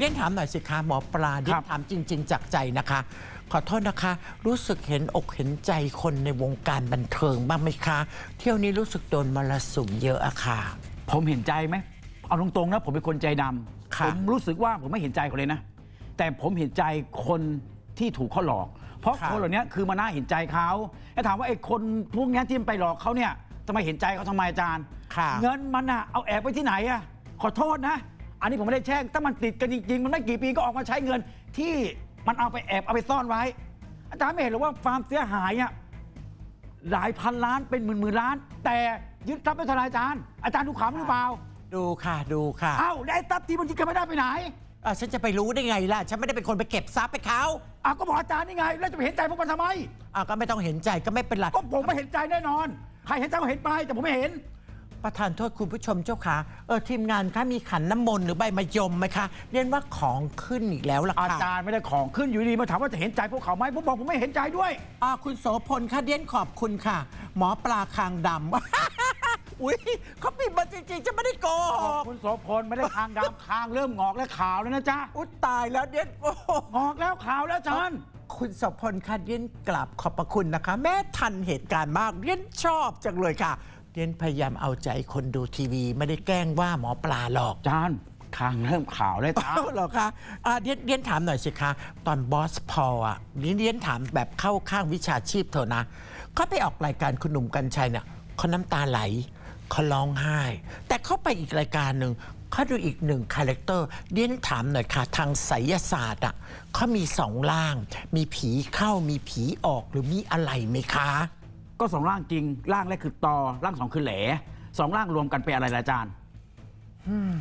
เรียนถามหน่อยสิคะหมอปลาเรียครันบถามจริง ๆ จากใจนะคะ ขอโทษนะคะ รู้สึกเห็นอกเห็นใจคนในวงการบันเทิงบ้างไหมคะ เที่ยวนี้รู้สึกโดนมรสุมเยอะอะค่ะ ผมเห็นใจไหมเอาตรงๆนะผมเป็นคนใจดำค่ะผมรู้สึกว่าผมไม่เห็นใจเขาเลยนะ แต่ผมเห็นใจคนที่ถูกเขาหลอก เพราะคนเหล่านี้คือมาน่าเห็นใจเขาแล้วถามว่าไอ้คนพวกนี้ที่มันไปหลอกเขาเนี่ยทำไมเห็นใจเขาทำไมอาจารย์ ค่ะ เงินมันอะเอาแอบไปที่ไหนอะขอโทษนะ อันนี้ผมไม่ได้แช่ง ถ้ามันติดกันจริง ๆ มันไม่กี่ปีก็ออกมาใช้เงิน ที่มันเอาไปแอบเอาไปซ่อนไว้ อาจารย์ไม่เห็นหรือว่าฟาร์มเสียหายอะหลายพันล้านเป็นหมื่นหมื่นล้าน แต่ยึดทรัพย์ไม่เท่าไหรอาจารย์ อาจารย์ดูข่าวหรือเปล่า ดูค่ะดูค่ะเอ้าได้ทรัพย์ที่มันที่กันไม่ได้ไปไหนอะฉันจะไปรู้ได้ไงล่ะ ฉันไม่ได้เป็นคนไปเก็บทรัพย์ไปเขาอ้าวก็บอกอาจารย์นี่ไง แล้วจะไปเห็นใจพวกมันทำไมอะก็ไม่ต้องเห็นใจก็ไม่เป็นไรก็ผมไม่เห็นใจแน่นอน ใครเห็นใจก็เห็นไปแต่ผมไม่เห็น ประธานโทษคุณผู้ชมเจ้าค่ะเออทีมงานคะมีขันน้ำมนต์หรือใบมะยมไหมคะเรียนว่าของขึ้นอีกแล้วล่ะอาค่ะ จารย์ไม่ได้ของขึ้นอยู่ดีมาถามว่าจะเห็นใจพวกเขาไหมผมบอกผมไม่เห็นใจด้วย อ่าคุณโสพลค่ะเดียนขอบคุณค่ะ หมอปลาคางดำ อุ้ยเขาปิดมาจริงๆ จะไม่ได้โกหกคุณโสพลไม่ได้คางดำคางเริ่มงอกและขาวแล้วนะจ๊ะอุ้ยตายแล้วเดียนโอ้โหงอกแล้วขาวแล้วอาจารย์ คุณโสพลค่ะเดียนกราบขอบพระคุณนะคะ แม่ทันเหตุการณ์มากเดียนชอบจังเลยค่ะ เดียนพยายามเอาใจคนดูทีวี ไม่ได้แกล้งว่าหมอปลาหรอกอาจารย์คางเริ่มขาวแล้วจ้าอ้าวเหรอคะอ่าเดียนเดียนถามหน่อยสิคะ ตอนบอสพอลอะเดียนเดียนถามแบบเข้าข้างวิชาชีพเถอะนะเขาไปออกรายการคุณหนุ่มกัญชัยเนี่ยเขาน้ำตาไหลเขาร้องไห้ แต่เขาไปอีกรายการหนึ่งเขาดูอีกหนึ่งคาแรคเตอร์เดียนถามหน่อยค่ะ ทางไสยศาสตร์อะเขามีสองร่าง มีผีเข้ามีผีออกหรือมีอะไรไหมคะ ก็สองร่างจริง ร่างแรกคือตอร่างสองคือแหลสองร่างรวมกันเป็นอะไรล่ะอาจารย์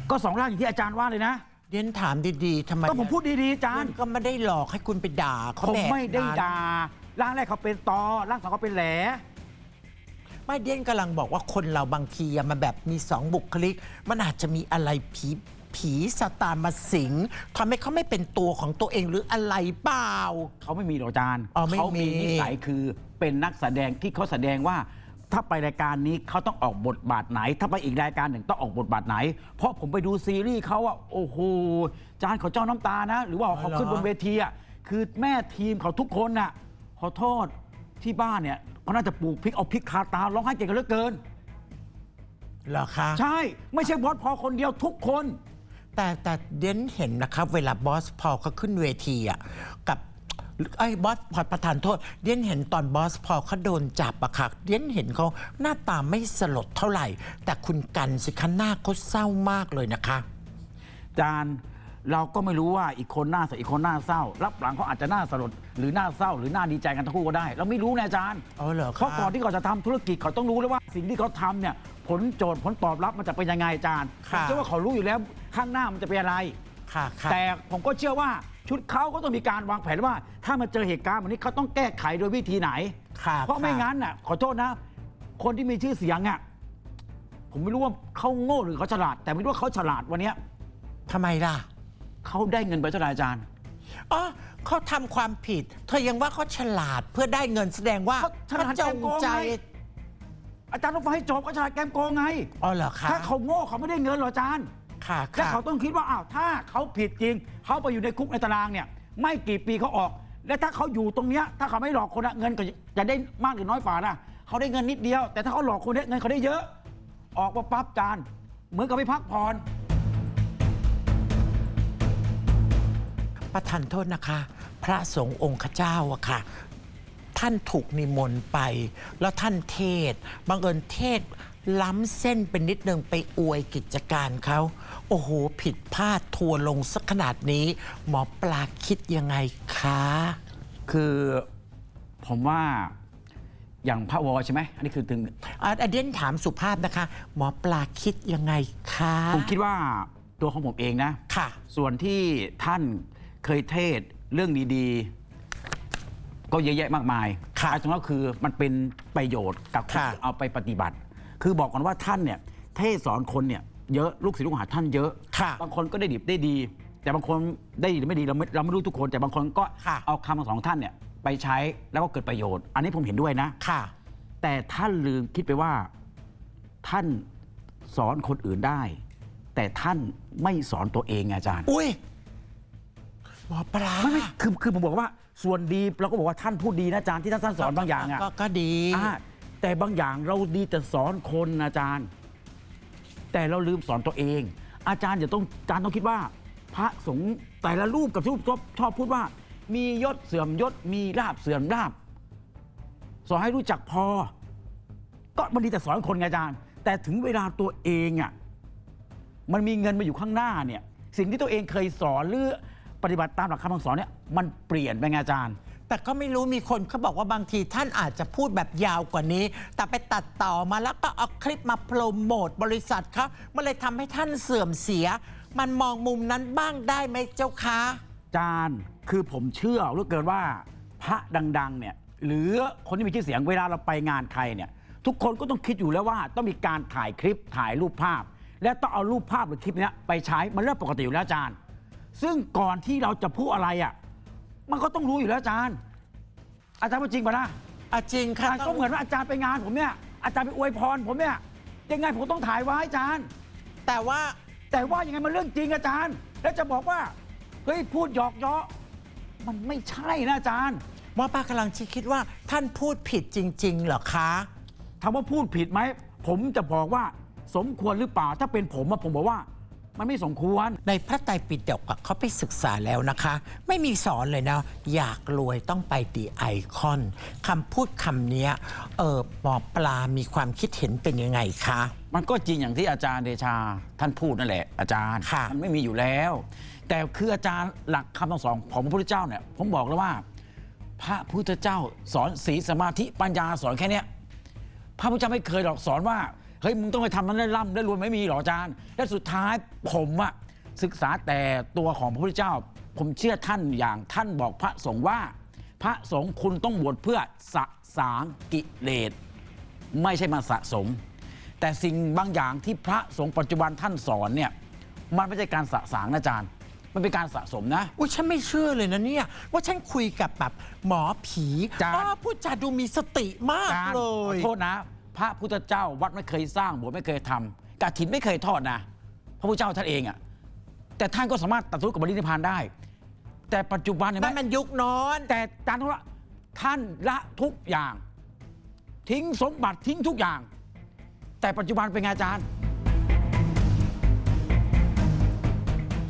ก็สองร่างอย่างที่อาจารย์ว่าเลยนะเดียนถามดีๆทำไมก็ผมพูดดีๆอาจารเดียย์นก็ไม่ได้หลอกให้คุณไปด่าเขาผมแบบไม่ได้นั้นด่าร่างแรกเขาเป็นตอร่างสองเขาเป็นแหล ไม่เดียนกำลังบอกว่าคนเราบางทีอะมันแบบมีสองบุคลิก มันอาจจะมีอะไรผี ผีสตาร์มาสิงทำให้เขาไม่เป็นตัวของตัวเองหรืออะไรเปล่า เขาไม่มีหรอกอาจารย์ อ๋อไม่เขามีมีนิสัยคือเป็นนักแสดงที่เขาแสดงว่า ถ้าไปรายการนี้เขาต้องออกบทบาทไหน ถ้าไปอีกรายการหนึ่งต้องออกบทบาทไหน เพราะผมไปดูซีรีส์เขาอะโอ้โหอาจารย์เขาเจ้าน้ำตานะ หรือว่าเขาขึ้นบนเวทีอะคือแม่ทีมเขาทุกคนน่ะขอโทษที่บ้านเนี่ยเขาน่าจะปลูกพริกเอาพริกคาตาร้องไห้เก่งกันเหลือเกิน เหรอคะ ใช่ ไม่ใช่บอสพอคนเดียวทุกคน แต่แต่เดียนเห็นนะครับ เวลาบอสพอลเขาขึ้นเวทีอะกับไอ้บอสพอประธานโทษเดียนเห็นตอนบอสพอลเขาโดนจับอะค่ะเดียนเห็นเขาหน้าตาไม่สลดเท่าไหร่ แต่คุณกันสิคะหน้าเขาเศร้ามากเลยนะคะ จาน เราก็ไม่รู้ว่าอีกคนหน้าสดอีกคนหน้าเศร้า รับหลังเขาอาจจะหน้าสลดหรือหน้าเศร้า หรือหน้าดีใจกันทั้งคู่ก็ได้ เราไม่รู้นะอาจารย์อ๋อเหรอเพราะคะก่อนที่เขาจะทำธุรกิจเขาต้องรู้แล้วว่าสิ่งที่เขาทำเนี่ยผลโจทย์ผลตอบรับมันจะเป็นยังไงอาจารย์ผมค่ะเชื่อว่าเขารู้อยู่แล้วข้างหน้ามันจะเป็นอะไร ค่ะค่ะแต่ผมก็เชื่อว่าชุดเขาก็ต้องมีการวางแผนว่า ถ้ามันเจอเหตุการณ์แบบนี้เขาต้องแก้ไขโดยวิธีไหน ค่ะเพราะไม่ค่งั้นน่ะขอโทษนะ คนที่มีชื่อเสียงอะผมไม่รู้ว่าเขาโง่หรือเขาฉลาด แต่ไม่รู้ว่าเขาฉลาดวันเนี้ยทำไมล่ะ เขาได้เงินไปเท่าไหร่อาจารย์ อ๋อเขาทำความผิด เธอยังว่าเขาฉลาดเพื่อได้เงินแสดงว่าเขาฉลาดจแกงมโกงใจไง อาจารย์ต้องฟังให้จบเขาฉลาดแกมโกงไง อ๋อเหรอคะถ้าเขาโง่เขาไม่ได้เงินหรอกอาจารย์ค่ะและค่ะเขาต้องคิดว่าอ้าวถ้าเขาผิดจริง เขาไปอยู่ในคุกในตารางเนี่ย ไม่กี่ปีเขาออก และถ้าเขาอยู่ตรงเนี้ยถ้าเขาไม่หลอกคนอะเงินก็จะได้มากหรือน้อยฝ่านะเขาได้เงินนิดเดียว แต่ถ้าเขาหลอกคนเนี่ยเงินเขาได้เยอะ ออกมาปั๊บจานเหมือนกับไปพักผ่อน ประทานโทษนะคะ พระสงฆ์องค์ข้าเจ้าอะค่ะ ท่านถูกนิมนต์ไป แล้วท่านเทศน์บังเอิญเทศน์ล้ำเส้นเป็นนิดนึงไปอวยกิจการเขาโอ้โห ผิดพลาดทัวร์ลงสักขนาดนี้ หมอปลาคิดยังไงคะ คือผมว่าอย่างพระวอใช่ไหมอันนี้คือถึงอะเดนถามสุภาพนะคะ หมอปลาคิดยังไงคะ ผมคิดว่าตัวของผมเองนะ ค่ะ ส่วนที่ท่าน เคยเทศน์เรื่องดีๆ ก็เยอะแยะมากมายค่ะไอ้ตรงนั้นคือมันเป็นประโยชน์กับคนค่ะที่เอาไปปฏิบัติ คือบอกก่อนว่าท่านเนี่ยเทศน์สอนคนเนี่ยเยอะลูกศิษย์ลูกหาท่านเยอะ ค่ะบางคนก็ได้ดีได้ดี แต่บางคนได้ดีหรือไม่ดีเราไม่เราไม่รู้ทุกคน แต่บางคนก็ค่ะ เอาคำของท่านเนี่ยไปใช้แล้วก็เกิดประโยชน์ อันนี้ผมเห็นด้วยนะ ค่ะ แต่ท่านลืมคิดไปว่า ท่านสอนคนอื่นได้ แต่ท่านไม่สอนตัวเองไงอาจารย์ อุ้ย หมอปลาไม่ไม่คือคือผมบอกว่าส่วนดีเราก็บอกว่าท่านพูดดีนะอาจารย์ที่ท่านสอนบางอย่างอะก็ก็ดี อ่าแต่บางอย่างเราดีแต่สอนคนอาจารย์ แต่เราลืมสอนตัวเอง อาจารย์อย่าต้องอาจารย์ต้องคิดว่า พระสงฆ์แต่ละรูปกับที่ชอบชอบพูดว่า มียศเสื่อมยศมีลาบเสื่อมลาบ สอนให้รู้จักพอ ก็มันดีแต่สอนคนไงอาจารย์ แต่ถึงเวลาตัวเองอะมันมีเงินมาอยู่ข้างหน้าเนี่ย สิ่งที่ตัวเองเคยสอนหรือ ปฏิบัติตามหลักคำสอนเนี่ยมันเปลี่ยนไปไงอาจารย์ แต่ก็ไม่รู้มีคนเขาบอกว่าบางทีท่านอาจจะพูดแบบยาวกว่านี้ แต่ไปตัดต่อมาแล้วก็เอาคลิปมาโปรโมทบริษัทเขามันเลยทำให้ท่านเสื่อมเสีย มันมองมุมนั้นบ้างได้ไหมเจ้าคะ อาจารย์ คือผมเชื่อเหลือเกินว่าพระดังๆเนี่ยหรือคนที่มีชื่อเสียงเวลาเราไปงานใครเนี่ยทุกคนก็ต้องคิดอยู่แล้วว่าต้องมีการถ่ายคลิปถ่ายรูปภาพ และต้องเอารูปภาพหรือคลิปเนี้ยไปใช้มันเรื่องปกติอยู่แล้วอาจารย์ ซึ่งก่อนที่เราจะพูดอะไรอะ มันก็ต้องรู้อยู่แล้วอาจารย์ อาจารย์ว่าจริงป่ะนะอะจริงอาค่ะจารย์ก็เหมือนว่าอาจารย์ไปงานผมเนี่ยอาจารย์ไปอวยพรผมเนี่ยยังไงผมต้องถ่ายไว้อาจารย์ แต่ว่าแต่ว่ายังไงมันเรื่องจริงอาจารย์ แล้วจะบอกว่าเฮ้ยพูดหยอกเยาะมันไม่ใช่นะอาจารย์หมอปลากำลังคิดว่าท่านพูดผิดจริง ๆ เหรอคะ ถามว่าพูดผิดไหมผมจะบอกว่าสมควรหรือเปล่าถ้าเป็นผมอะผมบอกว่า มันไม่สมควร ในพระไตรปิฎกอะเขาไปศึกษาแล้วนะคะ ไม่มีสอนเลยนะ อยากรวยต้องไปตีไอคอนคำพูดคำเนี้ยเออหมอปลามีความคิดเห็นเป็นยังไงคะ มันก็จริงอย่างที่อาจารย์เดชาท่านพูดนั่นแหละ อาจารย์ค่ะ มันไม่มีอยู่แล้ว แต่คืออาจารย์หลักคำสอนของพระพุทธเจ้าเนี่ยผมบอกแล้วว่า พระพุทธเจ้าสอนศีลสมาธิปัญญาสอนแค่เนี้ยพระพุทธเจ้าไม่เคยหรอกสอนว่า เฮ้ยมึงต้องไปทำนั้นได้ร่ำได้รวยไม่มีหรอกอาจารย์ และสุดท้ายผมอะศึกษาแต่ตัวของพระพุทธเจ้า ผมเชื่อท่านอย่างท่านบอกพระสงฆ์ว่า พระสงฆ์คุณต้องบวชเพื่อสะสางกิเลสไม่ใช่มาสะสม แต่สิ่งบางอย่างที่พระสงฆ์ปัจจุบันท่านสอนเนี่ยมันไม่ใช่การสะสางนะอาจารย์ มันเป็นการสะสมนะ อุ้ยฉันไม่เชื่อเลยนะเนี่ย ว่าฉันคุยกับแบบหมอผีจานอ๋อพูดจาดูมีสติมากอาจารย์เลขอยโทษนะ พระพุทธเจ้าวัดไม่เคยสร้างโบสถ์ไม่เคยทำกฐินไม่เคยทอดนะ พระพุทธเจ้าท่านเองอะแต่ท่านก็สามารถตัดสู้กับบริณิพานได้ แต่ปัจจุบันเห็นไหนั่นมมันยุคโนอนแต่อาจารย์ว่าท่านละทุกอย่าง ทิ้งสมบัติทิ้งทุกอย่าง แต่ปัจจุบันเป็นไงอาจารย์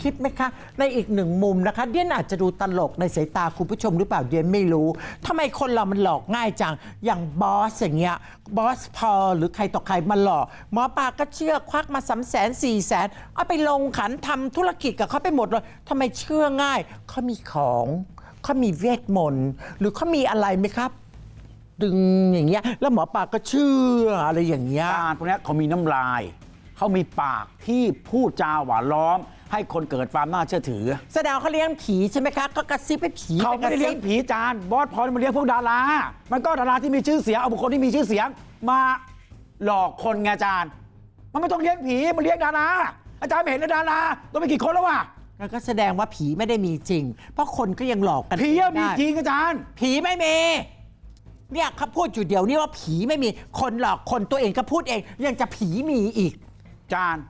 คิดไหมคะ ในอีกหนึ่งมุมนะคะ เดียนอาจจะดูตลกในสายตาคุณผู้ชมหรือเปล่าเดียนไม่รู้ทำไมคนเรามันหลอกง่ายจัง อย่างบอสอย่างเงี้ยบอสพอหรือใครต่อใครมาหลอกหมอปลาก็เชื่อควักมาสามแสนสี่แสนเอาไปลงขันทำธุรกิจกับเขาไปหมดเลยทำไมเชื่อง่ายเขามีของเขามีเวทมนต์หรือเขามีอะไรไหมครับ ดึงอย่างเงี้ยแล้วหมอปลาก็เชื่ออะไรอย่างเงี้ยอารพวกเนี้ยเขามีน้ำลาย เขามีปากที่พูดจาหวานล้อม ให้คนเกิดความน่าเชื่อถือ แสดงว่าเขาเลี้ยงผีใช่ไหมคะก็กระซิบให้ผีเขาปไม่กได้ระเลี้ซิยงบผีจานบอสพอมันเลี้ยงพวกดารา มันก็ดาราที่มีชื่อเสียงเอาบุคคลที่มีชื่อเสียง มาหลอกคนไงอาจารย์ มันไม่ต้องเลี้ยงผีมันเลี้ยงดาราอาจารย์ไม่เห็นเลยดาราตัวไปกี่คนแล้ววะแล้วก็แสดงว่าผีไม่ได้มีจริง เพราะคนก็ยังหลอกกันผีอะมีได้จริงอาจารย์ ผีไม่มีเนี่ยเขาพูดอยู่เดี๋ยวนี้ว่าผีไม่มีคนหลอกคนตัวเองก็พูดเอง ยังจะผีมีอีก อาจารย์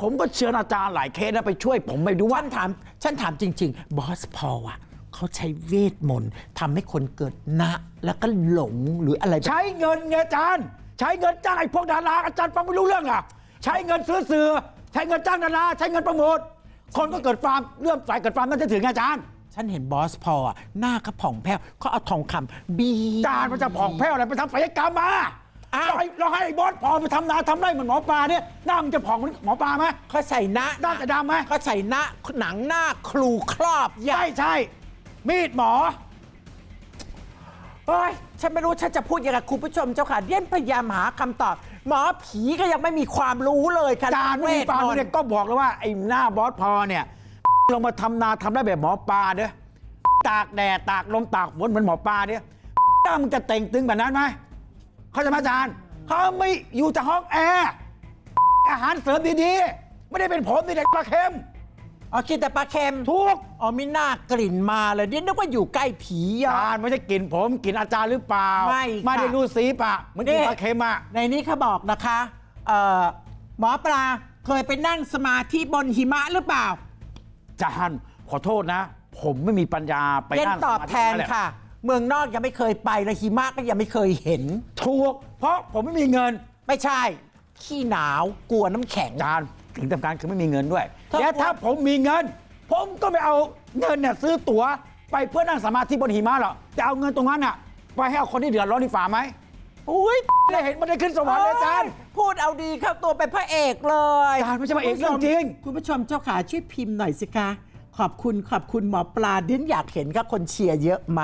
ผมก็เชิญอาจารย์หลายเคสนะไปช่วย ผมไปดูว่า ฉันถามฉันถามจริง ๆ บอสพอลอะเขาใช้เวทมนต์ทำให้คนเกิดนะแล้วก็หลงหรืออะไรแบบ ใช้เงินไงอาจารย์ ใช้เงินจ้างไอ้พวกดาราอาจารย์ฟังไม่รู้เรื่องอะ ใช้เงินซื้อเสือใช้เงินจ้างดาราใช้เงินโปรโมทคนก็เกิดความเลื่อมใสเกิดความน่าเชื่อถือไงอาจารย์ฉันเห็นบอสพอลอะหน้าเขาผ่องแผ้วเขาเอาทองคำบี อาจารย์มันจะผ่องแผ้วอะไรไปทำศัลยกรรมมา อ้าวเราให้เราให้ไอ้บอสพอไปทำนาทำไร่เหมือนหมอปลาเนี่ยหน้ามันจะผ่องเหมือนหมอปลาไหมเขาใส่หน้าหน้าจะดำไหมเขาใส่หน้าหนังหน้าครูครอบใหญ่ใช่ใช่ มีดหมอเฮ้ยฉันไม่รู้ฉันจะพูดยังไงคุณผู้ชมเจ้าค่ะเดียนพยายามหาคำตอบ หมอผีก็ยังไม่มีความรู้เลยค่ะอาจารย์ไม่มีฟังเวทมนต์เนี่ยก็บอกแล้วว่าไอ้หน้าบอสพอเนี่ยลงมาทำนาทำได้แบบหมอปลาเด้อตากแดดตากลมตากฝนเหมือนหมอปลาเนี่ยหน้ามึงจะเต่งตึงแบบนั้นไหม เขาใจะมาอาจารย์เขาไม่อยู่จากห้องแอร์อาหารเสริมดีๆ ไม่ได้เป็นผมนี่เด็กปลาเค็มอ๋อกินแต่ปลาเค็มทุกอ๋อมีหน้ากลิ่นมาเลยเดียนนึกว่าอยู่ใกล้ผีอาอะ จารย์ไม่ใช่กลิ่นผมกลิ่นอาจารย์หรือเปล่าไม่ค่ะไม่ได้รู้สีปะเหมือนกลิ่นปลาเค็มอะในนี้เขาบอกนะคะเอ่อหมอปลาเคยไปนั่งสมาธิบนหิมะหรือเปล่าอาจารย์ขอโทษนะ ผมไม่มีปัญญาไปเรียนนั่งตอบแทนสมาธิค่ะ เมืองนอกยังไม่เคยไปและหิมะก็ยังไม่เคยเห็น ถูก เพราะผมไม่มีเงิน ไม่ใช่ ขี้หนาวกลัวน้ำแข็งอาจารย์ถึงสำคัญคือไม่มีเงินด้วย ถ้าและถ้าผมมีเงิน ผมก็ไม่เอาเงินเนี่ยซื้อตั๋วไปเพื่อนั่งสมาธิบนหิมะหรอกจะเอาเงินตรงนั้นน่ะ ไปให้เอาคนที่เดือดร้อนดีฝ่าไหมอุ้ยได้เห็นมันได้ขึ้นสวรรค์เลยอาจารย์ พูดเอาดีครับตัวเป็นพระเอกเลยอาจารย์ไม่ใช่พระเอกเรื่องจริง คุณผู้ชมเจ้าขาช่วยพิมพ์หน่อยสิคะ ขอบคุณขอบคุณหมอปลาเดนอยากเห็นกับคนเชียร์เยอะไหม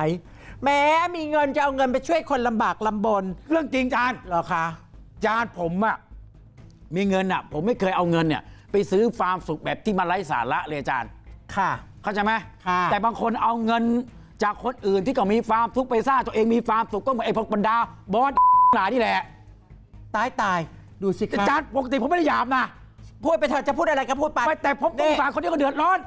แม้มีเงินจะเอาเงินไปช่วยคนลำบากลำบนเรื่องจริงอาจารย์เหรอคะอาจารย์ผมอะมีเงินอะผมไม่เคยเอาเงินเนี่ย ไปซื้อฟาร์มสุขแบบที่มันไร้สาระเลยอาจารย์ ค่ะ เข้าใจไหมค่ะ แต่บางคนเอาเงินจากคนอื่นที่ก็มีฟาร์มทุกข์ไปสร้างตัวเองมีฟาร์มสุขก็เหมือนไอ้พวกบรรดาบอสหลายนี่แหละตายตายดูสิอาคะจารย์ปกติผมไม่ได้หยาบนะพูดไปเถอะจะพูดอะไรก็พูดไปไม่แต่ผมสงสารคนที่เขาเดือดร้อน